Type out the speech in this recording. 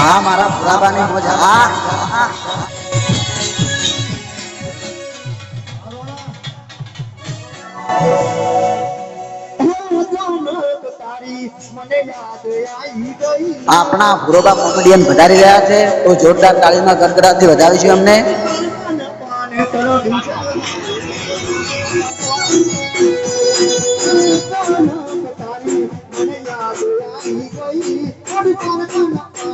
આ મારા પુરાવાને મોજા આ ઓલો આલો મને મળો એક તાળી મને યાદ આવી ગઈ આપના પુરોગા મોમડીન વધારી રહ્યા છે તો જોરદાર તાળીમાં ગગડાવી વધાવીશું અમને પોતાનો તાળી મને યાદ આવી ગઈ પડી તારું ના